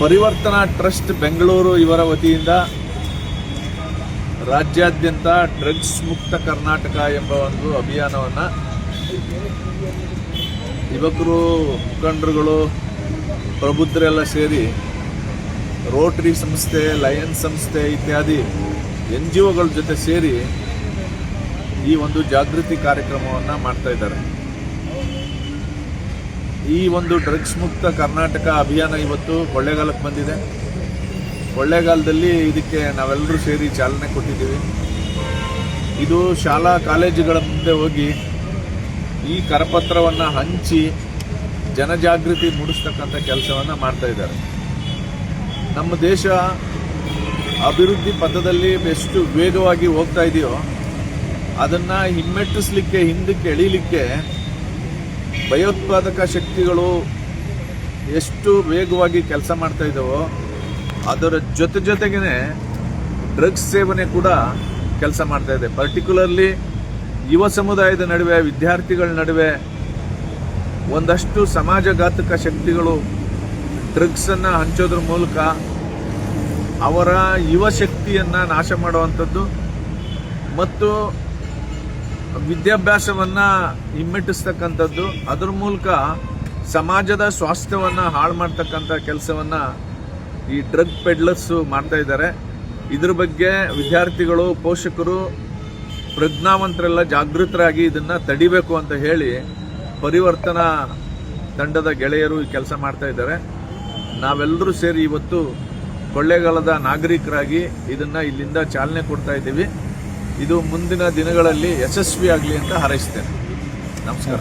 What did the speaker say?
ಪರಿವರ್ತನಾ ಟ್ರಸ್ಟ್ ಬೆಂಗಳೂರು ಇವರ ವತಿಯಿಂದ ರಾಜ್ಯಾದ್ಯಂತ ಡ್ರಗ್ಸ್ ಮುಕ್ತ ಕರ್ನಾಟಕ ಎಂಬ ಒಂದು ಅಭಿಯಾನವನ್ನು ಯುವಕರು, ಮುಖಂಡರುಗಳು, ಪ್ರಬುದ್ಧರೆಲ್ಲ ಸೇರಿ ರೋಟರಿ ಸಂಸ್ಥೆ, ಲಯನ್ಸ್ ಸಂಸ್ಥೆ ಇತ್ಯಾದಿ ಎನ್ ಜಿ ಒಗಳ ಜೊತೆ ಸೇರಿ ಈ ಒಂದು ಜಾಗೃತಿ ಕಾರ್ಯಕ್ರಮವನ್ನು ಮಾಡ್ತಾ ಇದ್ದಾರೆ. ಈ ಒಂದು ಡ್ರಗ್ಸ್ ಮುಕ್ತ ಕರ್ನಾಟಕ ಅಭಿಯಾನ ಇವತ್ತು ಕೊಳ್ಳೇಗಾಲಕ್ಕೆ ಬಂದಿದೆ. ಕೊಳ್ಳೇಗಾಲದಲ್ಲಿ ಇದಕ್ಕೆ ನಾವೆಲ್ಲರೂ ಸೇರಿ ಚಾಲನೆ ಕೊಟ್ಟಿದ್ದೀವಿ. ಇದು ಶಾಲಾ ಕಾಲೇಜುಗಳ ಮುಂದೆ ಹೋಗಿ ಈ ಕರಪತ್ರವನ್ನು ಹಂಚಿ ಜನಜಾಗೃತಿ ಮೂಡಿಸ್ತಕ್ಕಂಥ ಕೆಲಸವನ್ನು ಮಾಡ್ತಾ ಇದ್ದಾರೆ. ನಮ್ಮ ದೇಶ ಅಭಿವೃದ್ಧಿ ಪಥದಲ್ಲಿ ಎಷ್ಟು ವೇಗವಾಗಿ ಹೋಗ್ತಾ ಇದೆಯೋ ಅದನ್ನು ಹಿಮ್ಮೆಟ್ಟಿಸ್ಲಿಕ್ಕೆ, ಹಿಂದಕ್ಕೆ ಎಳೀಲಿಕ್ಕೆ ಭಯೋತ್ಪಾದಕ ಶಕ್ತಿಗಳು ಎಷ್ಟು ವೇಗವಾಗಿ ಕೆಲಸ ಮಾಡ್ತಾ ಇದ್ದಾವೋ ಅದರ ಜೊತೆ ಜೊತೆಗೇ ಡ್ರಗ್ಸ್ ಸೇವನೆ ಕೂಡ ಕೆಲಸ ಮಾಡ್ತಾ ಇದೆ. ಪರ್ಟಿಕ್ಯುಲರ್ಲಿ ಯುವ ಸಮುದಾಯದ ನಡುವೆ, ವಿದ್ಯಾರ್ಥಿಗಳ ನಡುವೆ ಒಂದಷ್ಟು ಸಮಾಜಘಾತಕ ಶಕ್ತಿಗಳು ಡ್ರಗ್ಸನ್ನು ಹಂಚೋದ್ರ ಮೂಲಕ ಅವರ ಯುವ ಶಕ್ತಿಯನ್ನು ನಾಶ ಮಾಡುವಂಥದ್ದು. ಮತ್ತು ವಿದ್ಯಾಭ್ಯಾಸವನ್ನು ಹಿಮ್ಮೆಟ್ಟಿಸ್ತಕ್ಕಂಥದ್ದು, ಅದರ ಮೂಲಕ ಸಮಾಜದ ಸ್ವಾಸ್ಥ್ಯವನ್ನು ಹಾಳು ಮಾಡ್ತಕ್ಕಂಥ ಕೆಲಸವನ್ನು ಈ ಡ್ರಗ್ ಪೆಡ್ಲರ್ಸು ಮಾಡ್ತಾ ಇದ್ದಾರೆ. ಇದ್ರ ಬಗ್ಗೆ ವಿದ್ಯಾರ್ಥಿಗಳು, ಪೋಷಕರು ಪ್ರಜ್ಞಾವಂತರೆಲ್ಲ ಜಾಗೃತರಾಗಿ ಇದನ್ನು ತಡಿಬೇಕು ಅಂತ ಹೇಳಿ ಪರಿವರ್ತನಾ ತಂಡದ ಗೆಳೆಯರು ಈ ಕೆಲಸ ಮಾಡ್ತಾ ಇದ್ದಾರೆ. ನಾವೆಲ್ಲರೂ ಸೇರಿ ಇವತ್ತು ಕೊಳ್ಳೇಗಾಲದ ನಾಗರಿಕರಾಗಿ ಇದನ್ನು ಇಲ್ಲಿಂದ ಚಾಲನೆ ಕೊಡ್ತಾ ಇದ್ದೀವಿ. ಇದು ಮುಂದಿನ ದಿನಗಳಲ್ಲಿ ಯಶಸ್ವಿಯಾಗಲಿ ಅಂತ ಹಾರೈಸ್ತೇನೆ. ನಮಸ್ಕಾರ.